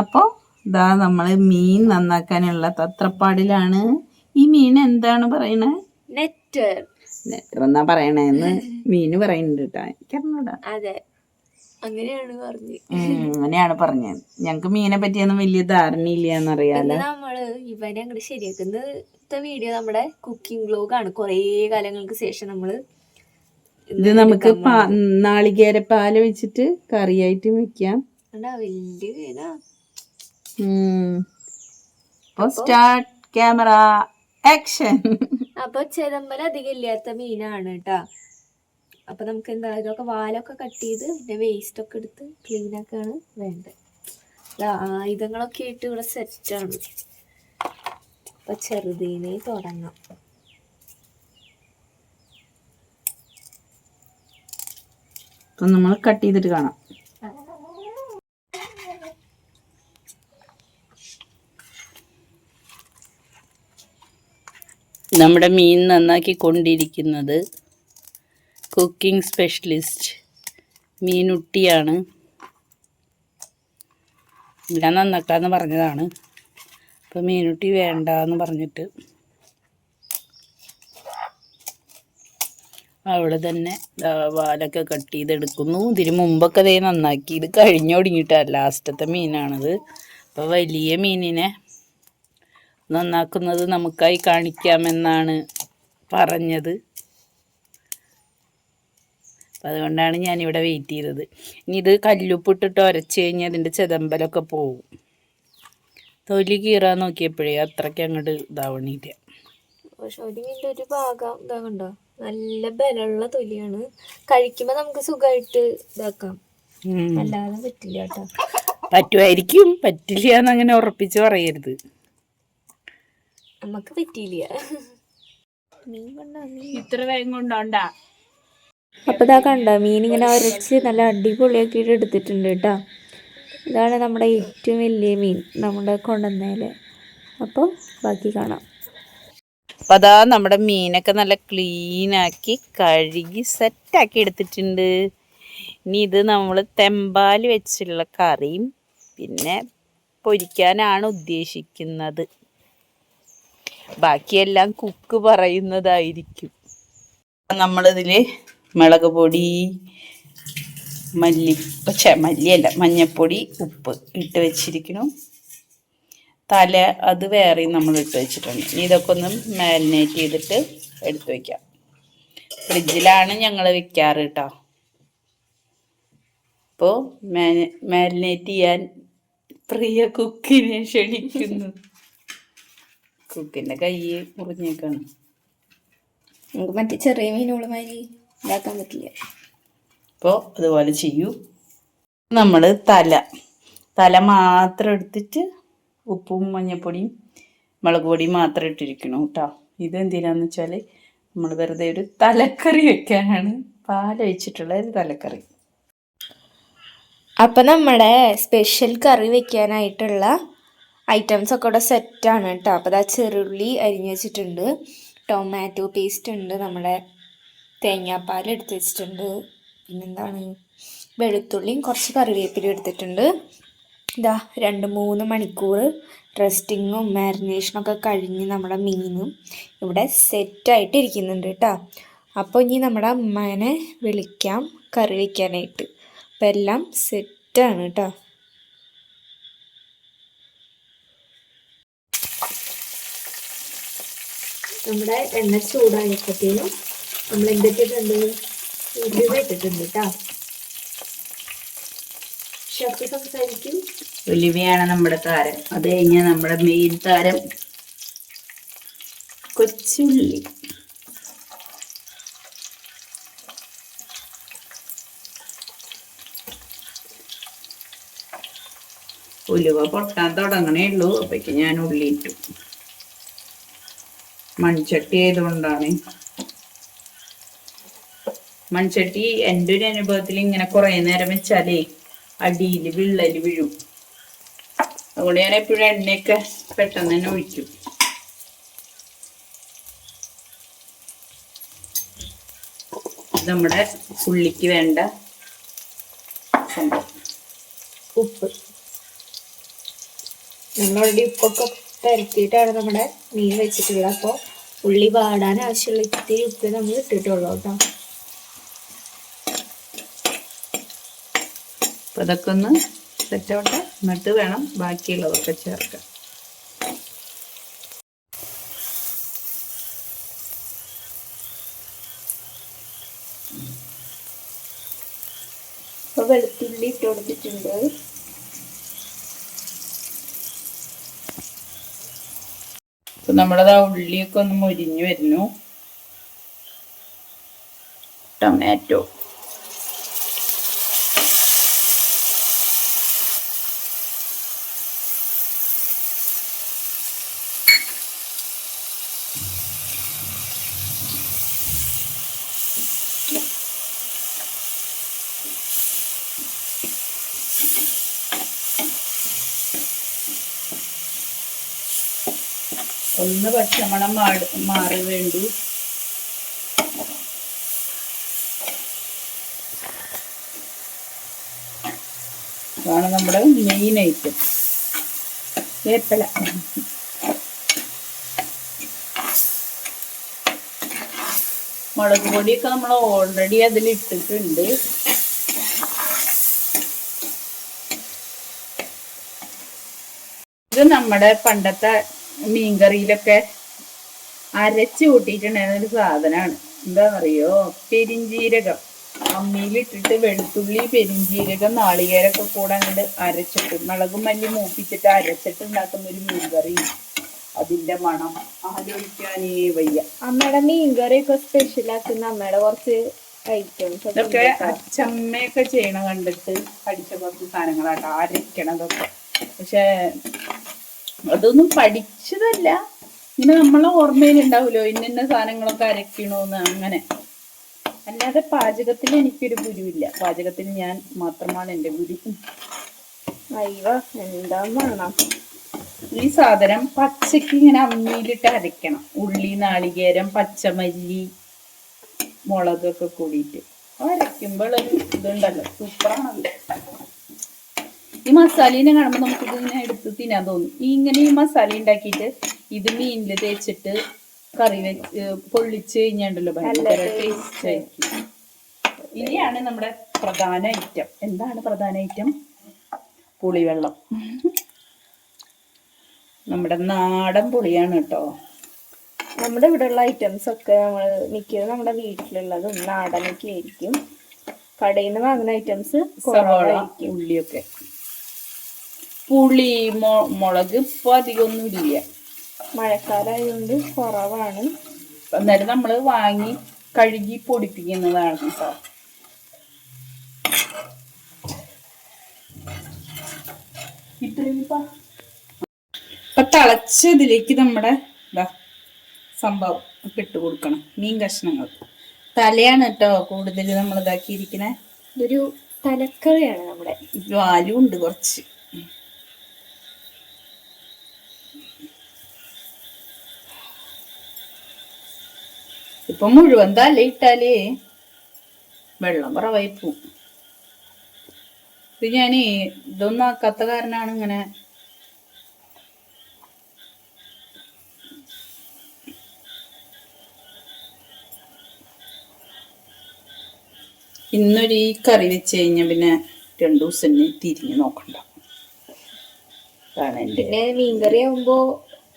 അപ്പോൾ ഇതാ നമ്മൾ മീൻ നന്നാക്കാനുള്ള തത്രപ്പാടിലാണ്. ഈ മീൻ എന്താണ് പറയണേ? നെറ്റ്. നെറ്റർ എന്നാ പറയണേന്ന് മീന് പറയുന്നുണ്ട് കേട്ടോ. എനിക്കറിഞ്ഞൂടാ അതെ. അങ്ങനെയാണ് പറഞ്ഞു. ഉം, അങ്ങനെയാണ് പറഞ്ഞത് ഞങ്ങക്ക് മീനെ പറ്റിയൊന്നും വലിയ ധാരണയില്ല എന്നറിയാലോ നമ്മൾ ഇവനെ അങ്ങോട്ട് ശരിയാക്കുന്ന വീഡിയോ നമ്മുടെ കുക്കിംഗ് വ്ലോഗ് ആണ്. കുറേ കാലങ്ങൾക്ക് ശേഷം നമ്മൾ ഇത് നമുക്ക് നാളികേര പാൽ വെച്ചിട്ട് കറിയായിട്ട് വെക്കാം. വലിയ സ്റ്റാർട്ട്. ക്യാമറ. ആക്ഷൻ. അപ്പൊ ചെതമ്പല അധികം ഇല്ലാത്ത മീനാണ് കേട്ടാ. അപ്പൊ നമുക്ക് എന്താ ഇതൊക്കെ വാലൊക്കെ കട്ട് ചെയ്ത് പിന്നെ വേസ്റ്റ് ഒക്കെ എടുത്ത് ക്ലീൻ ആക്കാണ് വേണ്ടത്. ആയുധങ്ങളൊക്കെ ഇട്ട് ഇവിടെ സെറ്റാണ് അപ്പൊ ചെറുതീനെ തുടങ്ങാം. നമ്മൾ കട്ട് ചെയ്തിട്ട് കാണാം. നമ്മുടെ മീൻ നന്നാക്കി കൊണ്ടിരിക്കുന്നത് കുക്കിംഗ് സ്പെഷ്യലിസ്റ്റ് മീനുട്ടിയാണ്. ഞാൻ നന്നാക്കാന്ന് പറഞ്ഞതാണ്. അപ്പോൾ മീനുട്ടി വേണ്ട എന്ന് പറഞ്ഞിട്ട് അവൾ തന്നെ വാലൊക്കെ കട്ട് ചെയ്തെടുക്കുന്നു. ഇതിന് മുമ്പൊക്കെ അതേ നന്നാക്കി. ഇത് കഴിഞ്ഞു തുടങ്ങിയിട്ടാണ് ലാസ്റ്റത്തെ മീനാണിത്. അപ്പോൾ വലിയ മീനിനെ നന്നാക്കുന്നത് നമുക്കായി കാണിക്കാമെന്നാണ് പറഞ്ഞത്. അപ്പം അതുകൊണ്ടാണ് ഞാനിവിടെ വെയിറ്റ് ചെയ്തത്. ഇനി ഇത് കല്ലുപ്പിട്ടിട്ട് ഉരച്ച് കഴിഞ്ഞാൽ അതിന്റെ ചെതമ്പലൊക്കെ പോവും. തൊലി കീറാൻ നോക്കിയപ്പോഴേ അത്രയ്ക്ക് അങ്ങോട്ട് ഇതാവണില്ല. പക്ഷെ ഒരു ഒരു ഭാഗം ഇതാകണ്ടോ നല്ല ബലമുള്ള തൊലിയാണ്. കഴിക്കുമ്പോ നമുക്ക് സുഖമായിട്ട് ഇതാക്കാം. അല്ലാതെ പറ്റില്ല കേട്ടോ. പറ്റുമായിരിക്കും പറ്റില്ല എന്നങ്ങനെ ഉറപ്പിച്ച് പറയരുത്. നമുക്ക് പറ്റിയില്ല. മീൻ കൊണ്ടാ ഇത്ര വേഗം കൊണ്ടോണ്ടാ. അപ്പോൾ ഇതാ കണ്ട മീൻ ഇങ്ങനെ ഉരച്ച് നല്ല അടിപൊളിയാക്കിട്ട് എടുത്തിട്ടുണ്ട് കേട്ടോ. ഇതാണ് നമ്മുടെ ഏറ്റവും വലിയ മീൻ നമ്മുടെ കൊണ്ടുവന്നേൽ. അപ്പോൾ ബാക്കി കാണാം. അപ്പോൾ അതാ നമ്മുടെ മീനൊക്കെ നല്ല ക്ലീൻ ആക്കി കഴുകി സെറ്റാക്കി എടുത്തിട്ടുണ്ട്. ഇനി ഇത് നമ്മൾ തെമ്പാൽ വെച്ചുള്ള കറിയും പിന്നെ പൊരിക്കാനാണ് ഉദ്ദേശിക്കുന്നത്. ബാക്കിയെല്ലാം കുക്ക് പറയുന്നതായിരിക്കും. നമ്മളിതിൽ മുളക് പൊടി മല്ലി പക്ഷേ മല്ലിയല്ല മഞ്ഞപ്പൊടി ഉപ്പ് ഇട്ട് വെച്ചിരിക്കുന്നു. തല അത് വേറെയും നമ്മൾ ഇട്ട് വെച്ചിട്ടുണ്ട്. ഇതൊക്കെ ഒന്ന് മാരിനേറ്റ് ചെയ്തിട്ട് എടുത്ത് വയ്ക്കാം ഫ്രിഡ്ജിലാണ് ഞങ്ങൾ വെക്കാറ് കേട്ടോ അപ്പോൾ മാരിനേറ്റ് ചെയ്യാൻ പ്രിയ കുക്കിനെ ക്ഷണിക്കുന്നു. കുക്കിന്റെ കൈ മുറിഞ്ഞേക്കാണ്. നമുക്ക് മറ്റേ ചെറിയ മീനുകളുമാതിരി ഇതാക്കാൻ പറ്റില്ല. അപ്പോൾ അതുപോലെ ചെയ്യൂ. നമ്മൾ തല തല മാത്രം എടുത്തിട്ട് ഉപ്പും മഞ്ഞപ്പൊടിയും മുളക് പൊടിയും മാത്രം ഇട്ടിരിക്കണം കേട്ടോ ഇതെന്തിനാന്ന് വെച്ചാൽ നമ്മൾ വെറുതെ ഒരു തലക്കറി വെക്കാനാണ്. പാലൊഴിച്ചിട്ടുള്ള ഒരു തലക്കറി. അപ്പം നമ്മുടെ സ്പെഷ്യൽ കറി വെക്കാനായിട്ടുള്ള ഐറ്റംസ് ഒക്കെ ഇവിടെ സെറ്റാണ് കേട്ടോ അപ്പോൾ അതാ ചെറുള്ളി അരിഞ്ഞ് വെച്ചിട്ടുണ്ട്. ടൊമാറ്റോ പേസ്റ്റ് ഉണ്ട് നമ്മുടെ തേങ്ങാപ്പാൽ എടുത്ത് വെച്ചിട്ടുണ്ട്. പിന്നെന്താണ്? വെളുത്തുള്ളിയും കുറച്ച് കറിവേപ്പിലും എടുത്തിട്ടുണ്ട്. ഇതാ രണ്ട് മൂന്ന് മണിക്കൂർ റെസ്റ്റിങ്ങും മാരിനേഷനൊക്കെ കഴിഞ്ഞ് നമ്മുടെ മീനും ഇവിടെ സെറ്റായിട്ട് ഇരിക്കുന്നുണ്ട് കേട്ടോ അപ്പോൾ ഇനി നമ്മുടെ അമ്മേനെ വിളിക്കാം കറി വയ്ക്കാനായിട്ട് അപ്പോൾ എല്ലാം സെറ്റാണ് കേട്ടോ നമ്മുടെ എണ്ണ ചൂടായപ്പോഴത്തേനും നമ്മൾ എന്തൊക്കെയിട്ടുണ്ട് ഉരുവ ഇട്ടിട്ടുണ്ട് കേട്ടോ ഷെഫ് നമ്മുടെ താരം. അത് കഴിഞ്ഞാൽ നമ്മുടെ മെയിൻ താരം കൊച്ചുള്ളി. ഉലുവ പൊട്ടാൻ തുടങ്ങണേ ഉള്ളൂ. അപ്പോഴേക്ക് ഞാൻ ഉള്ളി ഇട്ടു. മൺചട്ടി ആയതുകൊണ്ടാണ്. മൺചട്ടി എന്റെ ഒരു അനുഭവത്തിൽ ഇങ്ങനെ കുറേ നേരം വെച്ചാലേ അടിയിൽ വിള്ളൽ വീഴും. അതുകൊണ്ട് ഞാൻ എപ്പോഴും എണ്ണയൊക്കെ പെട്ടെന്ന് തന്നെ ഒഴിക്കും. നമ്മുടെ ഉള്ളിക്ക് വേണ്ട ഉപ്പ്. നമ്മളുടെ ഉപ്പൊക്കെ പരത്തിയിട്ടാണ് നമ്മുടെ മീൻ വെച്ചിട്ടുള്ളത്. അപ്പോൾ ഉള്ളി വാടാൻ ആവശ്യമുള്ള ഇത്തിരി ഉപ്പ് നമ്മൾ ഇട്ടിട്ടുള്ളൂ കേട്ടോ. അപ്പം അതൊക്കെ ഒന്ന് സെറ്റോട്ടെ എന്നിട്ട് വേണം ബാക്കിയുള്ളതൊക്കെ ചേർക്കാം അപ്പോൾ വെളുത്തുള്ളി ഇട്ട് കൊടുത്തിട്ടുണ്ട്. നമ്മളത് ആ ഉള്ളിയൊക്കെ ഒന്ന് മുരിഞ്ഞു വരുന്നു. ടൊമാറ്റോ ഒന്ന് പച്ചമണം മാറി മാറി വേണ്ടു. ഇതാണ് നമ്മുടെ മെയിൻ ഐറ്റം വേപ്പല. മുളക് പൊടിയൊക്കെ നമ്മൾ ഓൾറെഡി അതിൽ ഇട്ടിട്ടുണ്ട് ഇത് നമ്മുടെ പണ്ടത്തെ മീൻകറിയിലൊക്കെ അരച്ച് കൂട്ടിയിട്ടുണ്ടായിരുന്ന ഒരു സാധനമാണ് എന്താണെന്നറിയോ പെരിഞ്ജീരകം അമ്മിയിലിട്ടിട്ട് വെളുത്തുള്ളി പെരിഞ്ജീരകം നാളികേരൊക്കെ കൂടെ അങ്ങോട്ട് അരച്ചിട്ട് മുളകും മല്ലി മൂപ്പിച്ചിട്ട് അരച്ചിട്ട് ഉണ്ടാക്കുന്ന ഒരു മീൻകറി. അതിന്റെ മണം ആലോചിക്കാനേ വയ്യ. അമ്മയുടെ മീൻകറിയൊക്കെ സ്പെഷ്യൽ ആക്കുന്ന അമ്മയുടെ കുറച്ച് ഐറ്റംസ് ഇതൊക്കെ അച്ചമ്മയൊക്കെ ചെയ്യണ കണ്ടിട്ട് പഠിച്ച കുറച്ച് സാധനങ്ങളാട്ടോ. അരയ്ക്കണതൊക്കെ. പക്ഷെ അതൊന്നും പഠിച്ചതല്ല. ഇങ്ങനെ നമ്മളെ ഓർമ്മയിൽ ഉണ്ടാവൂലോ? ഇന്ന സാധനങ്ങളൊക്കെ അരക്കണോന്ന് അങ്ങനെ. അല്ലാതെ പാചകത്തിൽ എനിക്കൊരു ഗുരുവില്ല. പാചകത്തിൽ ഞാൻ മാത്രമാണ് എന്റെ ഗുരു. എന്താ വേണം ഈ സാധനം പച്ചക്ക് ഇങ്ങനെ അമ്മിയിലിട്ട് അരയ്ക്കണം ഉള്ളി നാളികേരം പച്ചമല്ലി മുളകൊക്കെ കൂടിയിട്ട്. അരയ്ക്കുമ്പോൾ ഒരു ഇതുണ്ടല്ലോ. സൂപ്പറാണല്ലോ ഈ മസാലേനെ കാണുമ്പോൾ നമുക്ക് ഇതിങ്ങനെ എടുത്ത് തിന്നാൻ തോന്നും. ഈ ഇങ്ങനെ ഈ മസാല ഉണ്ടാക്കിയിട്ട് ഇത് മീനിൽ തേച്ചിട്ട് കറി വെച്ച് പൊള്ളിച്ച് കഴിഞ്ഞാണ്ടല്ലോ ഭയങ്കര ടേസ്റ്റ് ആയിരിക്കും. ഇനിയാണ് നമ്മുടെ പ്രധാന ഐറ്റം എന്താണ് പ്രധാന ഐറ്റം പുളിവെള്ളം. നമ്മുടെ നാടൻ പുളിയാണ് കേട്ടോ. നമ്മുടെ ഇവിടെയുള്ള ഐറ്റംസ് ഒക്കെ നമ്മൾ മിക്കതും നമ്മുടെ വീട്ടിലുള്ളതും നാടനൊക്കെ ആയിരിക്കും. കടയിൽ നിന്ന് വാങ്ങുന്ന ഐറ്റംസ് ഉള്ളിയൊക്കെ. പുളി മൊ- മുളക് ഇപ്പൊ അധികമൊന്നും ഇല്ല മഴക്കാലമായതുകൊണ്ട് കുറവാണ്. അന്നേരം നമ്മൾ വാങ്ങി കഴുകി പൊടിപ്പിക്കുന്നതാണ് കേട്ടോ ഇപ്പൊ തിളച്ച ഇതിലേക്ക് നമ്മുടെ ഇതാ സംഭവം ഇട്ട് കൊടുക്കണം. മീൻ കഷ്ണങ്ങൾ. തലയാണ് കേട്ടോ കൂടുതൽ നമ്മൾ ഇതാക്കിയിരിക്കുന്നത് ഇതൊരു തലക്കറിയാണ് നമ്മുടെ. വാലും ഉണ്ട് കുറച്ച്. ഇപ്പൊ മുഴുവൻ തല ഇട്ടാലേ വെള്ളം കുറവായി പോവും. ഇത് ഞാൻ ഇതൊന്നാക്കാത്ത കാരനാണ് ഇങ്ങനെ ഇന്നൊരു ഈ കറി വെച്ച് കഴിഞ്ഞാൽ പിന്നെ രണ്ടു ദിവസം തിരിഞ്ഞ് നോക്കണ്ട. പിന്നെ മീൻകറി ആകുമ്പോ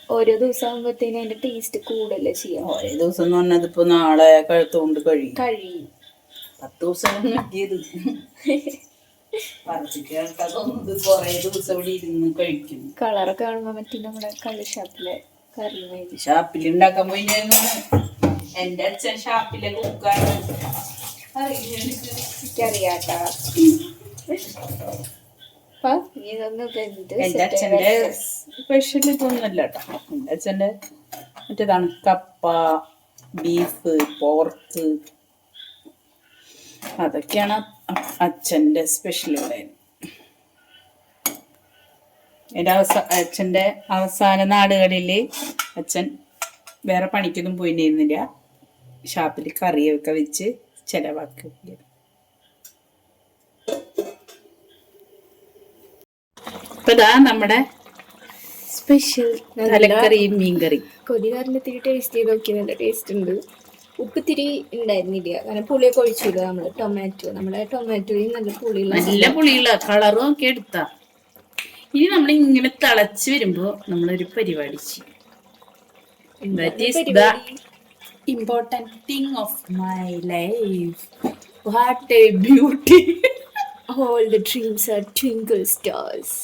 ഓരോ ദിവസം ആകുമ്പോഴത്തേനും അതിന്റെ ടേസ്റ്റ് കൂടല്ലേ ചെയ്യാം. ഓരോ ദിവസം എന്ന് പറഞ്ഞാൽ ഇതിപ്പോ നാളെ കഴുത്തുകൊണ്ട് കഴിയും. കഴിയും. പത്ത് ദിവസം കിട്ടിയത് കളറൊക്കെ കാണുമ്പോ മറ്റേ നമ്മുടെ കള്ളി ഷാപ്പിലെ കറി ഷാപ്പിൽ ഉണ്ടാക്കാൻ പോയി എന്റെ അച്ഛൻ ഷാപ്പിലെ കുക്കാണ്. എനിക്കറിയാട്ടാ. എന്റെ അച്ഛന്റെ ആയി സ്പെഷ്യൽ ഇതൊന്നുമല്ല കേട്ടോ എന്റെ അച്ഛന്റെ മറ്റേതാണ് കപ്പ ബീഫ് പോർക്ക്. അതൊക്കെയാണ് അച്ഛന്റെ സ്പെഷ്യൽ ഇവിടെ. എന്റെ അവസാ അച്ഛന്റെ അവസാന നാടുകളിൽ അച്ഛൻ വേറെ പണിക്കൊന്നും പോയിരുന്നില്ല ഷാപ്പിൽ കറിയൊക്കെ വെച്ച് ചിലവാക്കുക ഇപ്പൊ ഇതാ നമ്മുടെ സ്പെഷ്യൽ തലക്കറിയും മീൻകറി. കൊതി കാരണം ഇത്തിരി ടേസ്റ്റ് ചെയ്ത് നോക്കി നല്ല ടേസ്റ്റ് ഉണ്ട്. ഉപ്പ് തിരി ഉണ്ടായിരുന്നില്ല. കാരണം പുളിയൊക്കെ ഒഴിച്ചില്ല നമ്മൾ? ടൊമാറ്റോ നമ്മുടെ ടൊമാറ്റോയും നല്ല പുളിയുള്ള നല്ല പുളിയുള്ള കളറും ഒക്കെ എടുത്താ. ഇനി നമ്മൾ ഇങ്ങനെ തിളച്ച് വരുമ്പോ നമ്മളൊരു പരിപാടി? ചെയ്യും think of my life what a beauty all the dreams are twinkle stars.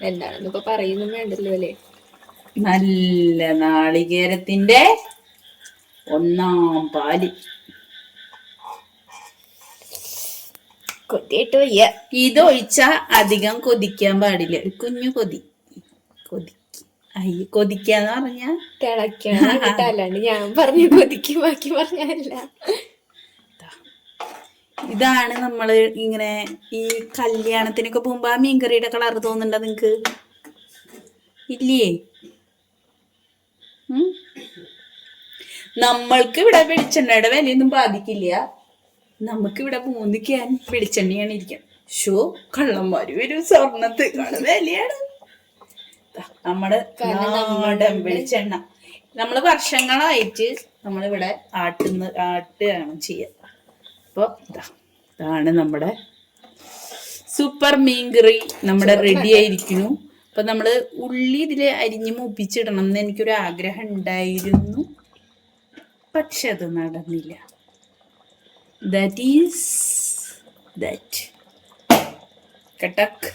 എന്താണെന്ന് ഇപ്പൊ പറയുന്നും വേണ്ടല്ലോ അല്ലേ? നല്ല നാളികേരത്തിന്റെ ഒന്നാം പാൽ. കൊതിയിട്ട് വയ്യ. ഇതൊഴിച്ച അധികം കൊതിക്കാൻ പാടില്ല. ഒരു കുഞ്ഞു കൊതി. കൊതി. അയ്യ കൊതിക്കാന്ന് പറഞ്ഞാ? തിളയ്ക്കണം അല്ലാണ്ട് ഞാൻ പറഞ്ഞു കൊതിക്കും ബാക്കി പറഞ്ഞല്ല ഇതാണ് നമ്മൾ ഇങ്ങനെ ഈ കല്യാണത്തിനൊക്കെ പോകുമ്പോ ആ മീൻകറിയുടെ കളർ തോന്നുന്നുണ്ടോ നിങ്ങക്ക്? ഇല്ലേ? നമ്മൾക്ക് ഇവിടെ വെളിച്ചെണ്ണയുടെ വിലയൊന്നും ബാധിക്കില്ല. നമുക്ക് ഇവിടെ മൂന്നിക്കാൻ വെളിച്ചെണ്ണയാണ് ഇരിക്കാം ഷോ കള്ളന്മാര് വരും സ്വർണത്തേക്കാണ് വിലയാണ്. നമ്മുടെ നാടൻ വെളിച്ചെണ്ണ. നമ്മൾ വർഷങ്ങളായിട്ട് നമ്മളിവിടെ ആട്ടുന്ന ആട്ടുകയാണ് ചെയ്യുക അപ്പോൾ ഇതാണ് നമ്മുടെ സൂപ്പർ മീൻകറി. നമ്മുടെ റെഡി ആയിരിക്കുന്നു. അപ്പൊ നമ്മൾ ഉള്ളി ഇതിൽ അരിഞ്ഞ് മൂപ്പിച്ചിടണം എന്ന് എനിക്കൊരു ആഗ്രഹം ഉണ്ടായിരുന്നു. പക്ഷെ അത് നടന്നില്ല. ദാറ്റ് ഈസ് ദാറ്റ് കട്ടക്ക്.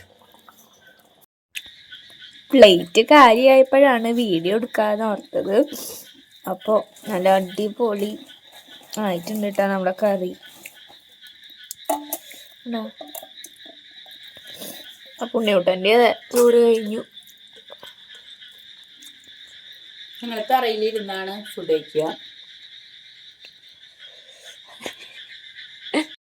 പ്ലേറ്റ് കാര്യമായപ്പോഴാണ് വീഡിയോ എടുക്കാന്ന് ഓർത്തത്. അപ്പോൾ നല്ല അടിപൊളി ആയിട്ടുണ്ട് കേട്ടോ നമ്മുടെ കറി. ആ പുണ്യകുട്ടന്റെ ചോറ് കഴിഞ്ഞു. ഞങ്ങൾ ഫുഡ് കഴിക്കുക.